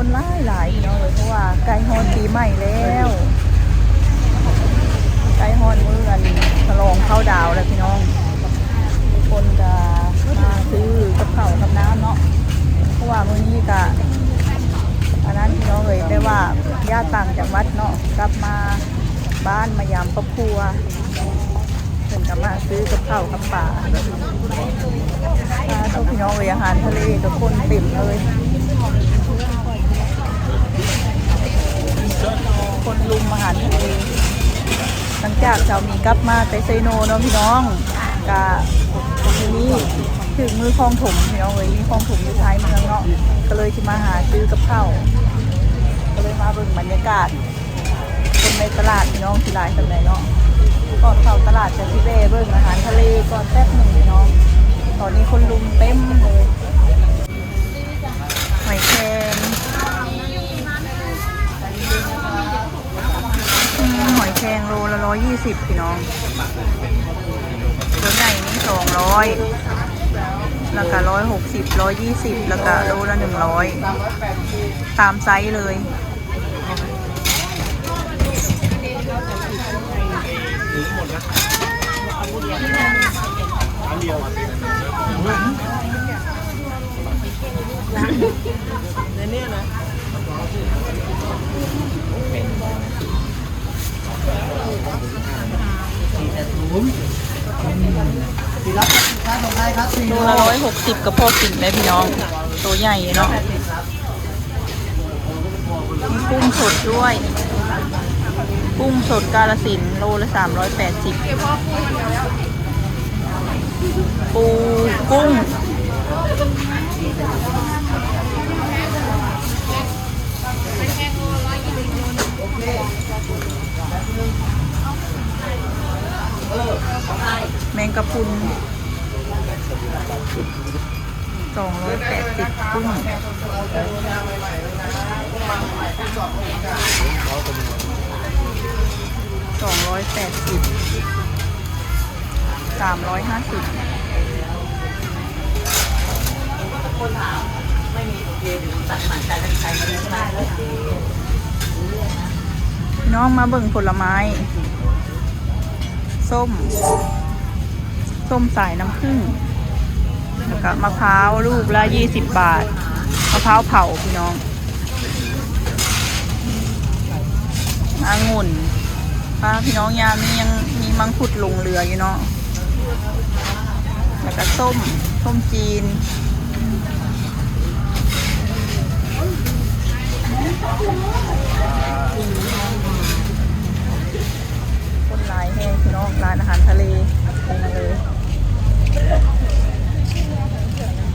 คนหลายหลายพี่น้องเลยเพราะว่าใกล้ฮอดปีใหม่แล้วใกล้ฮอดมืออันฉลองเข้าดาวแล้วพี่น้องทุกคนจะมาซื้อกับข้ากับน้ำเนาะเพราะว่ามือนี้ก็อันนั้นพี่น้องเลยได้ว่าญาติต่างจากวัดเนาะกลับมาบ้านมายามครอบครัวเพิ่นก็มาซื้อกับข้าวกับป่าถ้าทุกพี่น้องเลยอาหารทะเลทุกคนเต็มเลย คนลุมอาหารทะเลหลังจากเจ้ามีกลับมาไปไซโนเนาะพี่น้องกะทีนี้ถึงมือคลองถมพี่น้องเลยมีคลองถมอยู่ท้ายเมืองเนาะก็เลยที่มาหาซื้อกับข้าวก็เลยมาเบิ่งบรรยากาศ คนในตลาดพี่น้องที่ไลายสำไหนเนาะก่อนเข้าตลาดจะทิ้ง สิบพี่น้องตัวใหญ่นี่สองร้อยแล้วก็ร้อยหกสิบร้อยยี่สิบแล้วก็โลละหนึ่งร้อยตามไซส์เลย โลละร้อยหกสิบกับพ่อกินได้พี่น้อง ตัวใหญ่เนาะมีกุ้งสดด้วย กุ้งสดกาลสินธุ์โลละสามร้อยแปดสิบปูกุ้งแมง กระพุนสองร้อยแปดสิบกุ้งสองร้อยแปดสิบสามร้อยห้าสิบน้องมาเบิ่งผลไม้ ส้ม ส้มสายน้ำผึ้งแล้วก็มะพร้าวลูกละยี่สิบบาท มะพร้าวเผาพี่น้ององุ่นป้าพี่น้องยามนี้ยังมีมังคุดลงเรืออยู่เนาะ แล้วก็ส้ม ส้มจีน คนหลายแห้พี่น้องร้านอาหารทะเลเต็มเลย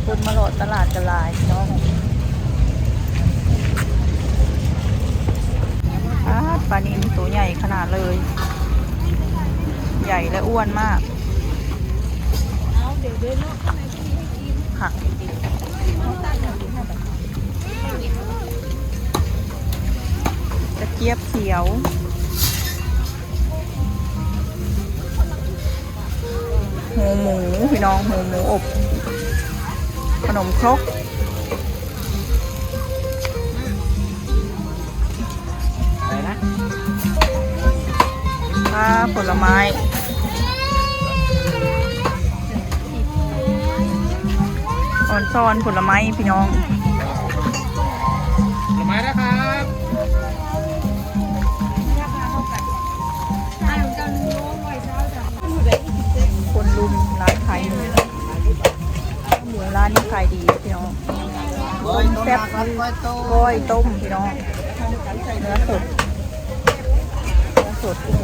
คนมาโหลดตลาดกันหลายน้องปลานินตัวใหญ่ขนาดเลย ใหญ่และอ้วนมากผักกระเจี๊ยบเขียว หูหมูพี่น้องหูหมูอบ ขนมครกผ้าผลไม้อ่อนซอนผลไม้พี่น้อง นนี้ขายดีพี่น้องต้มแซ่บก้อยต้มพี่น้องเนื้อสดเนื้อสดโอ้โห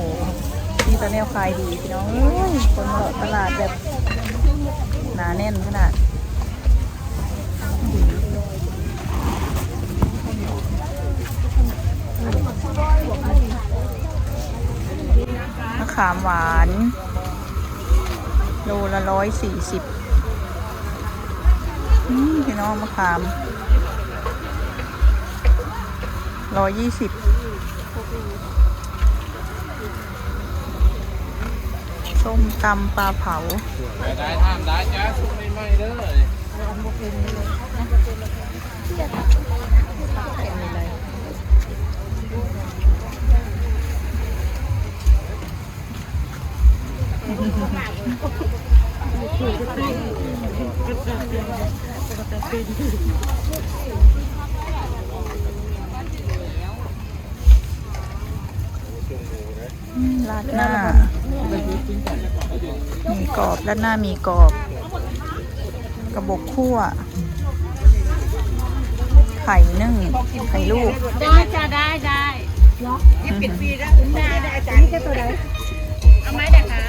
นี่ตะแนวขายดีพี่น้องคนมาตลาดแบบหนาแน่นขนาดมะขามหวาน โลละร้อยสี่สิบ พี่น้องมะขามร้อยยี่สิบส้ส้มตำปลาเผา ได้ทานได้จ้าสุกใหม่ๆเด้ออืม ราดหน้ามีกรอบราดหน้ามีกรอบ กระบอกคั่ว ไข่นึ่งไข่ลูก ได้จ้าได้ได้ยี่ปิดฟรีแล้วได้ได้จารย์นี่แค่ตัวใดเอาไมเด็กคะ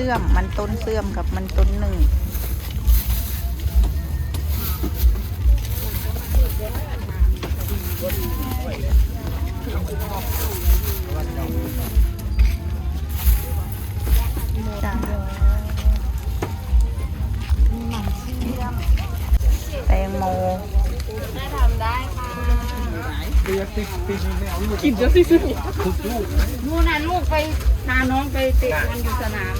สื่อม มันต้นเสื่อมกับมันต้นหนึ่งจ้ กติ๊กติ๊กไม่เอาลูกกินจะสิสิทุกลูกนู่นน่ะลูกไปพาน้องไปเตะมันอยู่สนาม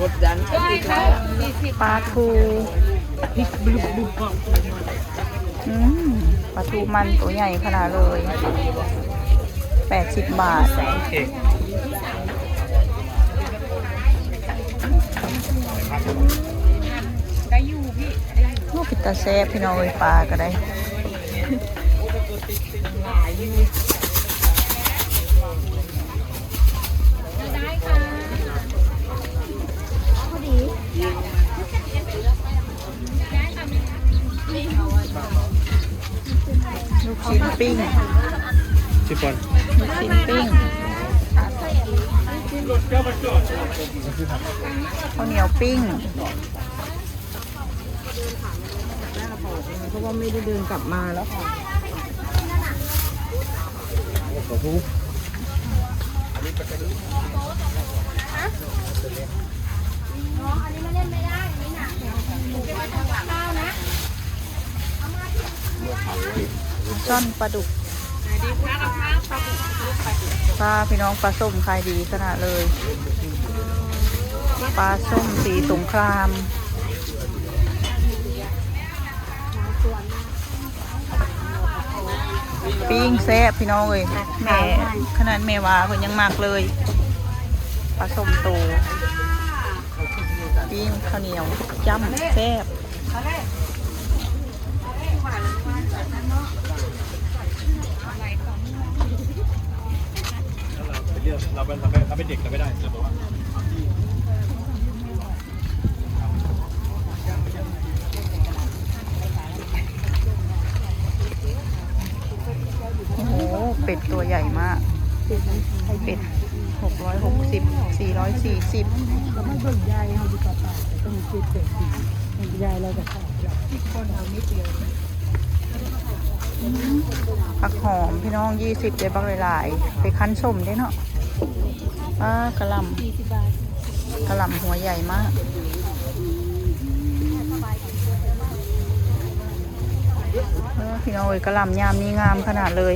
กดดันใช่ค่ะยี่สิบปลาทูพริกบลุบบุบก่อนอืมปลาทูมันตัวใหญ่ขนาดเลยแปดสิบบาทสามเข่งได้อยู่พี่ได้อยู่ลูกพิตาแซ่บพี่น้องเอ้ยปลาก็ได้ได้ ชิ้นปิ้งสิบปอนด์ลูกชิ้นปิ้งข้าวเหนียวปิ้ง เพราะว่าไม่ได้เดินกลับมาแล้วค่ะขอทุก ช่อนปลาดุกปลาพี่น้องปลาส้มขายดีขนาดเลย ปลาส้มสีสงครามปิ้งแซ่บพี่น้องเลยแม่ขนาดแม่วาเพิ่นยังมากเลยปลาส้มโตปิ้งข้าวเหนียวจ้ำแซ่บ ไป เลือกเราเป็นเราเป็นเราเป็นเด็กเราไม่ได้เราบอกว่าโอ้โหเป็ดตัวใหญ่มาก เป็ดหกร้อยหกสิบสี่ร้อยสี่สิบก็ไม่เบิ่งยายเขาดีกว่าป่าแต่ต้องคิดเด็กดียายเราจะขาดคนเอานิดเดียวผักหอมพี่น้องยี่สิบได้บักหลายๆไปคั้นส้มได้เนาะ อ่ากระหลสี่สิบบาทำกระหลำหัวใหญ่มากเออพี่น้องเอ้ยกระหลำยามนี้งามขนาดเลย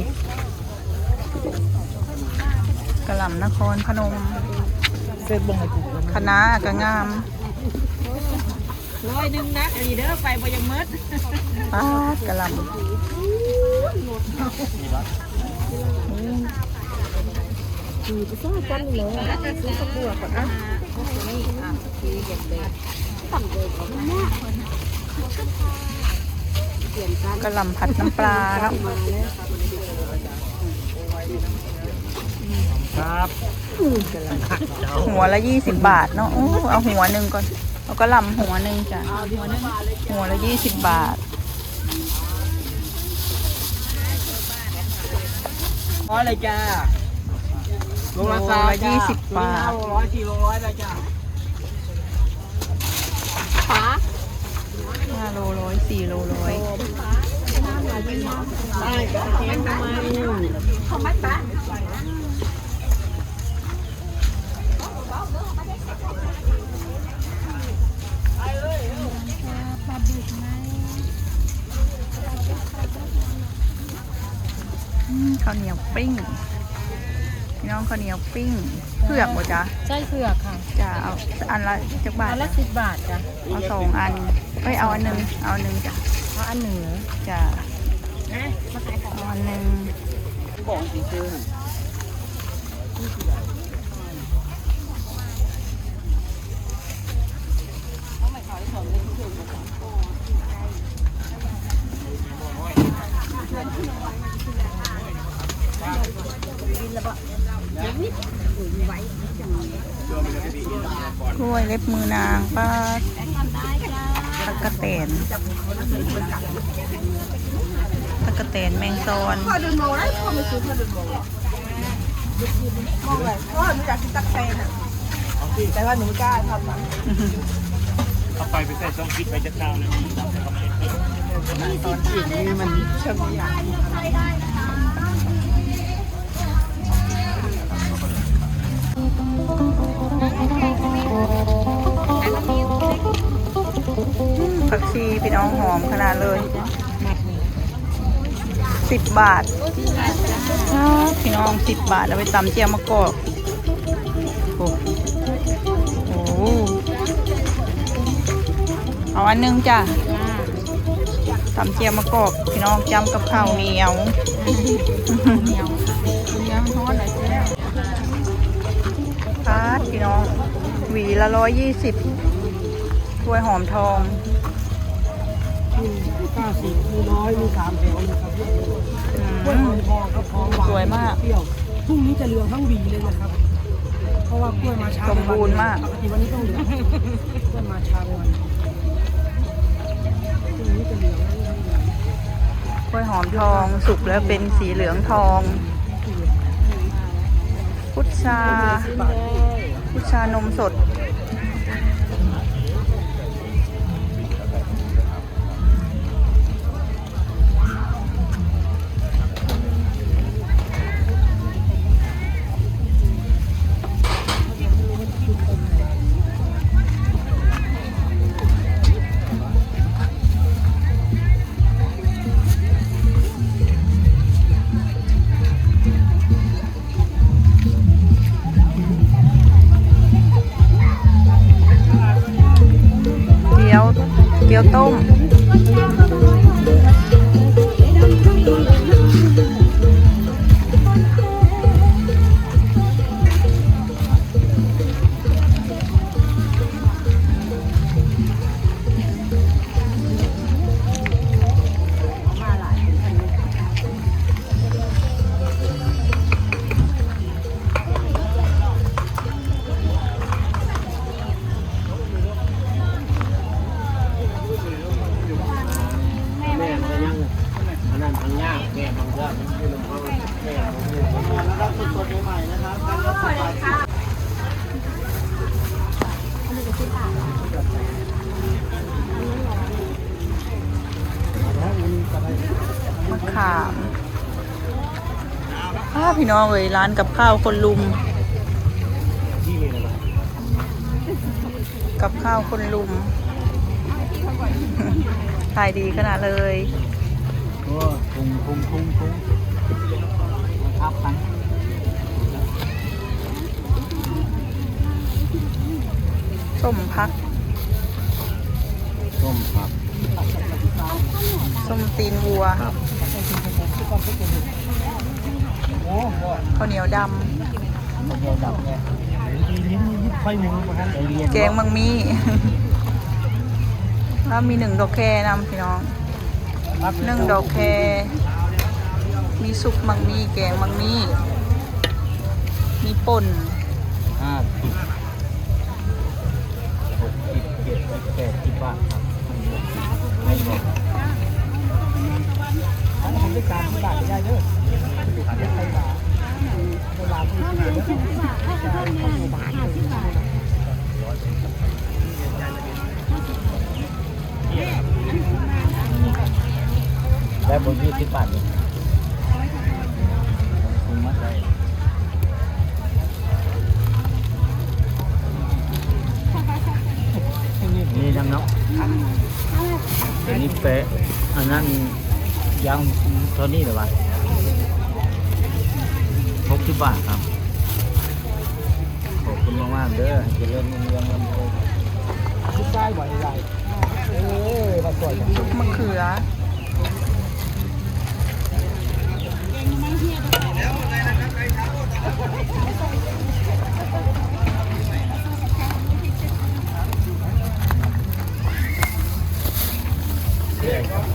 กระหลำนครพนมเส้นบงไอ้ถูกคณะก็งามร้อยหนึ่งนะดีเด้อไปบ่ยังมืดป้ากระหลำ อืมสี่ไปซ่ากันเลยแล้วจะซื้อสักบัวก่อนนะนี่อะซื้อเก็บเลยต่ำเลยของแม่เปลี่ยนกันกระหลำผัดน้ำปลาเนาะมาแล้วครับหัวละยี่สิบบาทเนาะโอ้เอาหัวหนึ่งก่อนเอากระหลำหัวหนึ่งจ้ะหัวละยี่สิบบาทร้อยเลยจ้า โลละโลสามละยี่สิบบาท โลร้อยสี่โลร้อยเลยจ้าฟ้าห้าโลร้อยสี่โลร้อยได้ก็เทียนทำไมเขามัดปะอืมข้าวเหนียวปิ้งพี่ น้องข้าวเหนียวปิ้งเผือกบ่จ๊ะใช่เผือกค่ะจะเอาอันละจักบาทอันละจ้ะสิบบาทจ้ะเอาสองอันเอ้ยเอาอันหนึ่งเอาอันหนึ่งจ้ะเพราะอันหนึ่งเหรอจ้ะเอาอันหนึ่งบอกสีซื้อ กล้วยเล็บมื ป้าตะกะเตนตะกะเตนแมงซอนพ่อเดินโมได้พ่อไม่ซื้อพ่อเดินโมมองเลยพ่อหนูอยากกินตักแตนอะแต่ว่าหนูไม่กล้าทำอะเอาไปไปใส่ช่องคิดไปจะข้าวนะตอนกินนี่มันเชื่อมยากผัก ชีพี่น้องหอมขนาดเลยสิบบาทพี่น้องสิบบาทเอาไปตำเจียวมะกอกโอ้โหเอาอันหนึงจ้ะตำเจียวมะกอกพี่น้องจำกับข้าวเหนียวเหนียวเหนียวทอดอะไรเจ๊พาดพี่น้อง หวีละร้อยยี่สิบกล้วยหอมทอง เก้าสิบมีน้อยมีสามแถวนะครับอืกล้วยมหอมทองกับของหวานสวยมาก เปรี้ยวพรุ่งนี้จะเหลืองทั้งหวีเลยนะครับ เพราะว่ากล้วยมาช้าสมบูรณ์มาก ปกติวันนี้ต้องเหลืองกล้วยมาช้าวันพรุ่งนี้จะเหลืองทั้งหวีกล้วยหอมทองสุกแล้วเป็นสีเหลืองทอง พุทราพุทรานมสด เกี๊ยวต้ม มะขามข้าพี่น้องเลยร้านกับข้าวคนลุม กับข้าวคนลุมขายดีขนาดเลยโอ้ทุ่งทุ่งทุ่งทุ่งครับทั้ง ส้มพัก ต้มครับส้มตีนวัวโอ้โหข้าวเหนียวดเดียวดับเนี่ยลิ้นยิบไฟหนึ่งกว่านั้นเรียนำ แกงมังมีแล้วมีหนึ่งดอกแครนำพี่น้องหนึ่งดอกแครมีซุปมังมีแกงมังมีมีป่น บ้านครับอันนี้ผมได้ามสิบบาทได้เด้ออันาเวลาที่ห้าะเนทสิบบาทได้บนยี่สิบบาทเอง นี่น้ำเนาะอันนี้เป๊ะอันนั้นยังเท่านี้หรือวะหกสิบบาทครับ ขอบคุณมากๆเด้อเจะเริ่มเรื่องมันเลยทุกใต้บ่อยไรเอ้ยมาสวยจังซุปมะเขือปู Yeah.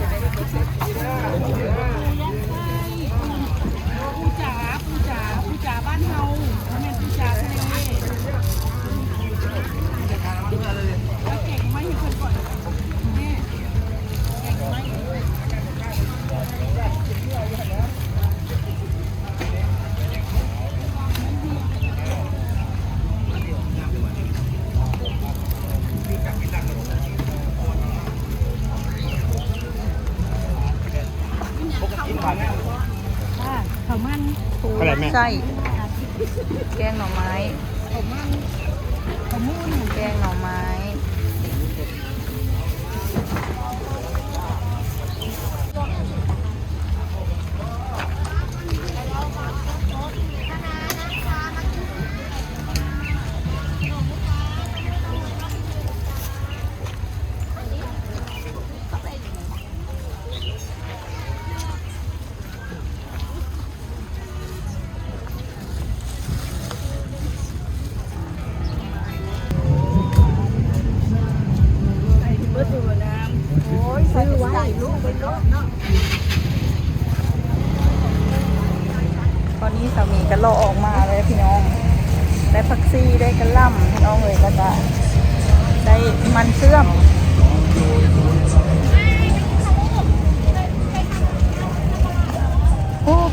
ปูไ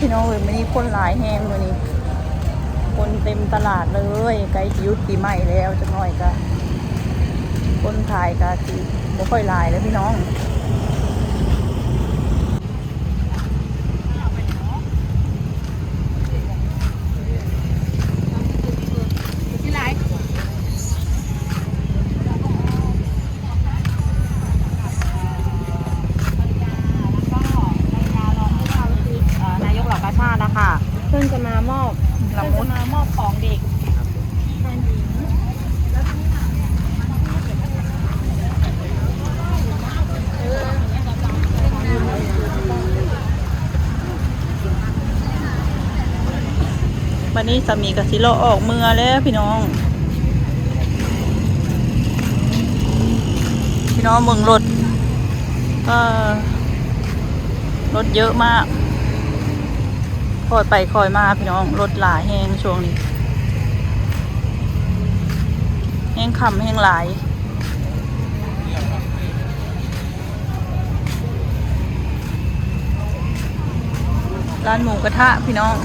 พี่น้องเลยมันนี้คนหลายแห้งวันนี้ คนเต็มตลาดเลยใกล้ยุดปีใหม่แล้วจะหน่อยก็คนขายก็ที่ไม่ค่อยหลายแล้วพี่น้อง ที่ไหน นายกเหล่ากาชาตินะคะเพิ่งจะมามอบละเพิ่งมุจะดมามอบของเด็กวันนี้สามีกับสิโลออกเมือแล้วพี่น้อง พี่น้องเมืองรถก็รถเยอะมาก คอยไปคอยมาพี่น้องรถหลายแห้งช่วงนี้แห้งคำแห้งหลายร้านหมูกระทะพี่น้อง